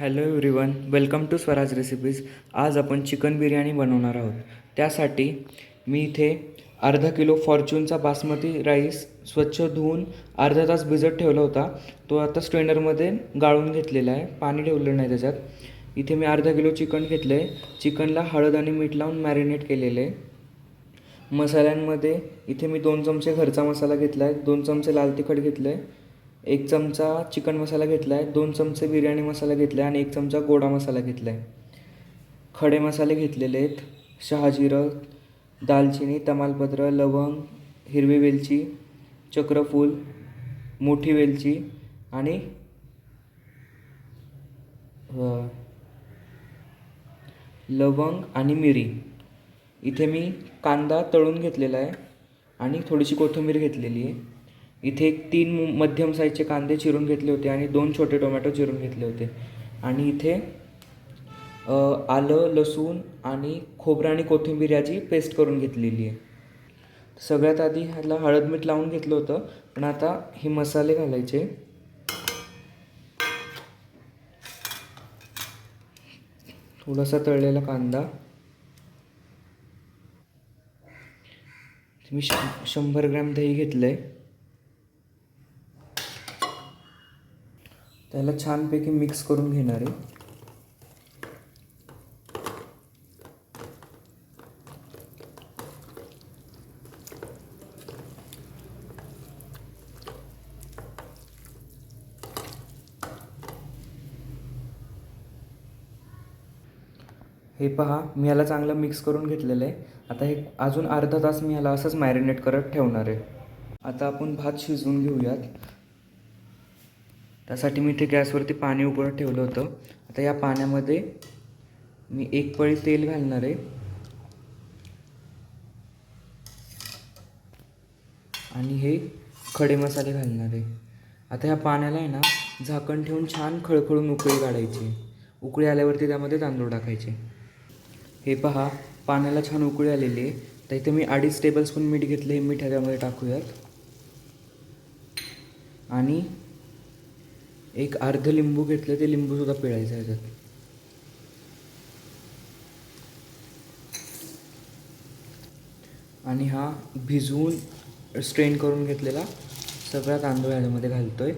Hello everyone welcome to Swaraj recipes आज आपण chicken biryani बनवणार आहोत. त्यासाठी मी इथे अर्धा किलो फॉर्च्यूनचा बासमती राईस स्वच्छ धुवून अर्धा तास भिजत ठेवला होता. तो आता स्ट्रेनरमध्ये गाळून घेतलेला आहे. पाणी ठेवलं नाही त्याच्यात. इथे मी अर्धा किलो चिकन घेतलं आहे चिकनला हळद आणि मीठ लावून मॅरिनेट केलेलं आहे. मसाल्यांमध्ये इथे मी दोन चमचे घरचा मसाला घेतला आहे दोन चमचे लाल तिखट घेतलं आहे एक चमचा चिकन मसाला घेतला आहे दोन चमचे बिर्याणी मसाला घेतला आहे आणि एक चमचा गोडा मसाला घेतला आहे खडे मसाले घेतलेले आहेत शहाजिरं दालचिनी तमालपत्र लवंग हिरवी वेलची चक्रफूल मोठी वेलची आणि लवंग आणि मिरी. इथे मी कांदा तळून घेतलेला आहे आणि थोडीशी कोथिंबीर घेतलेली आहे. इथे एक तीन मध्यम साईजचे कांदे चिरून घेतले होते आणि दोन छोटे टोमॅटो चिरून घेतले होते. आणि इथे आलं लसूण आणि खोबरं आणि कोथिंबीर याची पेस्ट करून घेतलेली आहे. सगळ्यात आधी ह्याला हळद मीठ लावून घेतलं होतं पण आता हे मसाले घालायचे. थोडासा तळलेला कांदा. मी श शंभर ग्रॅम दही घेतलं आहे त्याला छानपैकी मिक्स करून घेणार आहे. हे पहा मी याला चांगलं मिक्स करून घेतलेलं आहे. आता हे अजून अर्धा तास मी याला असंच मॅरिनेट करत ठेवणार आहे. आता आपण भात शिजवून घेऊयात. त्यासाठी मी इथे गॅसवरती पाणी उकळत ठेवलं होतं. आता या पाण्यामध्ये मी एक पळी तेल घालणार आहे. आणि हे खडे मसाले घालणार आहे. आता ह्या पाण्याला आहे ना झाकण ठेवून छान खळखळून उकळी काढायची. उकळी आल्यावरती त्यामध्ये तांदूळ टाकायचे. हे पहा पाण्याला छान उकळी आलेली आहे. तर इथे मी अडीच टेबलस्पून मीठ घेतले हे मीठ ह्याच्यामध्ये टाकूयात. आणि एक अर्ध लिंबू घेतलं ते लिंबूसुद्धा पिळायचं ह्याच्यात आणि हा भिजवून स्ट्रेन करून घेतलेला सगळा तांदूळ ह्याच्यामध्ये घालतोय.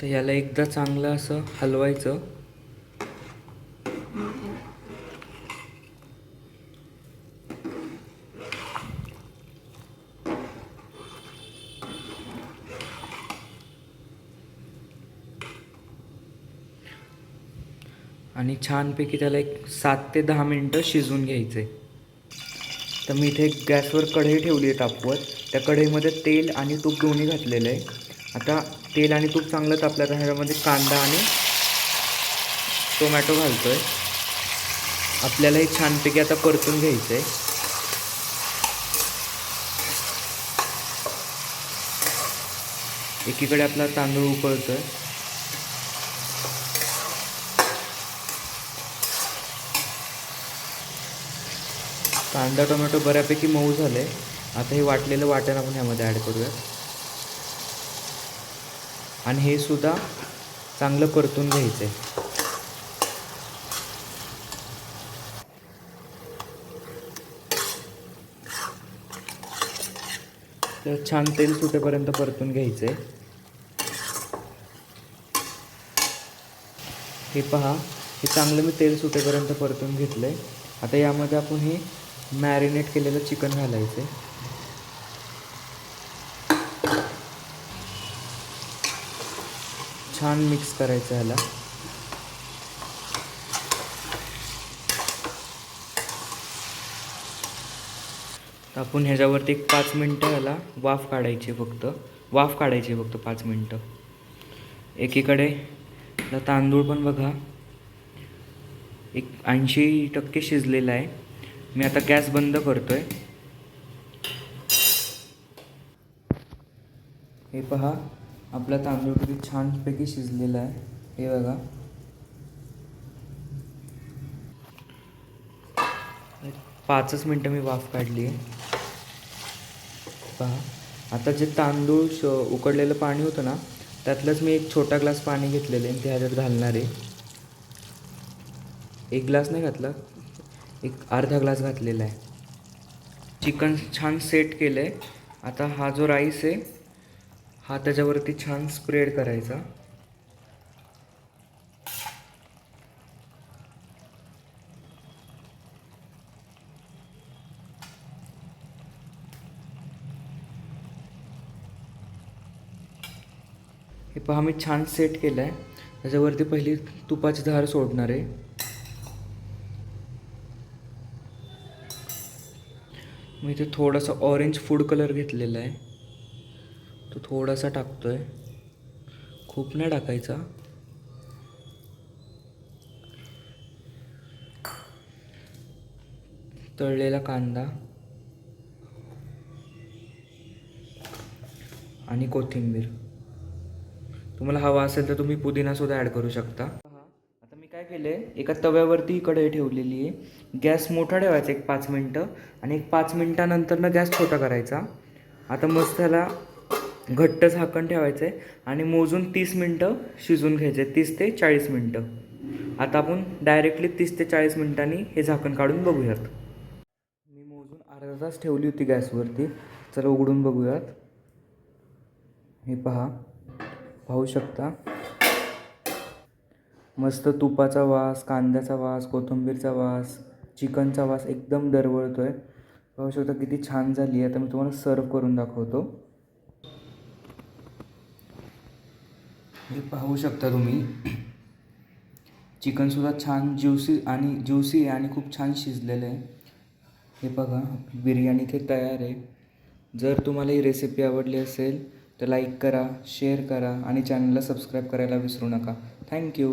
तर याला एकदा चांगलं असं हलवायचं. आणि छानपैकी त्याला एक सात ते दहा मिनटं शिजवून आहे तर मी इथे एक गॅसवर कढई ठेवली आहे तापवर. त्या कढईमध्ये तेल आणि तूप दोन्ही घातलेलं आहे आता तेल आणि तूप चांगलं तापलं तर ह्याच्यामध्ये कांदा आणि टोमॅटो घालतो आहे आपल्याला हे छानपैकी आता परतून घ्यायचं आहे एकीकडे आपला तांदूळ उकळतो आहे कांदा टोमॅटो बऱ्यापैकी मऊ झाले. आता हे वाटलेलं वाटण आपण ह्यामध्ये ॲड करूयात. आणि हे सुद्धा चांगलं परतून घ्यायचं आहे तर छान तेल सुटेपर्यंत परतून घ्यायचं आहे हे पहा हे चांगलं मी तेल सुटेपर्यंत परतून घेतलं आहे आता यामध्ये आपण हे मॅरिनेट केलेलं चिकन घालायचं आहे. छान मिक्स करायचं ह्याला. आपण ह्याच्यावरती एक पाच मिनटं ह्याला वाफ काढायची फक्त. वाफ काढायची फक्त पाच मिनटं. एकीकडे तांदूळ पण बघा. एक ऐंशी टक्के शिजलेला आहे. मी आता गॅस बंद करतो आहे हे पहा आपला तांदूळ किती छानपैकी शिजलेला आहे. हे बघा. पाचच मिनटं मी वाफ काढली आहे. पहा आता जे तांदूळ श उकडलेलं पाणी होतं ना त्यातलंच मी एक छोटा ग्लास पाणी घेतलेलं आहे ते ह्याच्यात घालणार आहे. एक ग्लास नाही घातला एक अर्धा ग्लास घातलेला आहे. चिकन छान सेट केलं आहे आता हा जो राईस आहे हा त्याच्यावरती छान स्प्रेड करायचा. हे पहा मी छान सेट केलं आहे त्याच्यावरती पहिली तुपाची धार सोडणार आहे. मी इथे थोडासा ऑरेंज फूड कलर घेतलेला आहे. तो थोडासा टाकतो आहे खूप नाही टाकायचा. तळलेला कांदा. आणि कोथिंबीर. तुम्हाला हवा असेल तर तुम्ही पुदिनासुद्धा ॲड करू शकता. केलं आहे एका तव्यावरती कढई ठेवलेली आहे. गॅस मोठा ठेवायचा एक पाच मिनटं आणि एक पाच मिनटानंतरनं गॅस छोटा करायचा. आता मस्त त्याला घट्ट झाकण ठेवायचं आहे आणि मोजून तीस मिनटं शिजून घ्यायचे तीस ते चाळीस मिनटं. आता आपण डायरेक्टली तीस ते चाळीस मिनटांनी हे झाकण काढून बघूयात. मी मोजून अर्धा तास ठेवली होती गॅसवरती. चला उघडून बघूयात. हे पहा. पाहू शकता. मस्त तुपाचा वास कांद्याचा वास कोथिंबीरचा वास चिकनचा वास एकदम दरवळतो आहे पाहू शकता किती छान झाली आहे आता मी तुम्हाला सर्व करून दाखवतो. हे पाहू शकता तुम्ही. चिकनसुद्धा छान ज्युसी आणि ज्युसी आहे आणि खूप छान शिजलेलं आहे हे बघा बिर्याणी ते तयार आहे. जर तुम्हाला ही रेसिपी आवडली असेल तर लाईक करा शेअर करा आणि चॅनलला सबस्क्राईब करायला विसरू नका. Thank you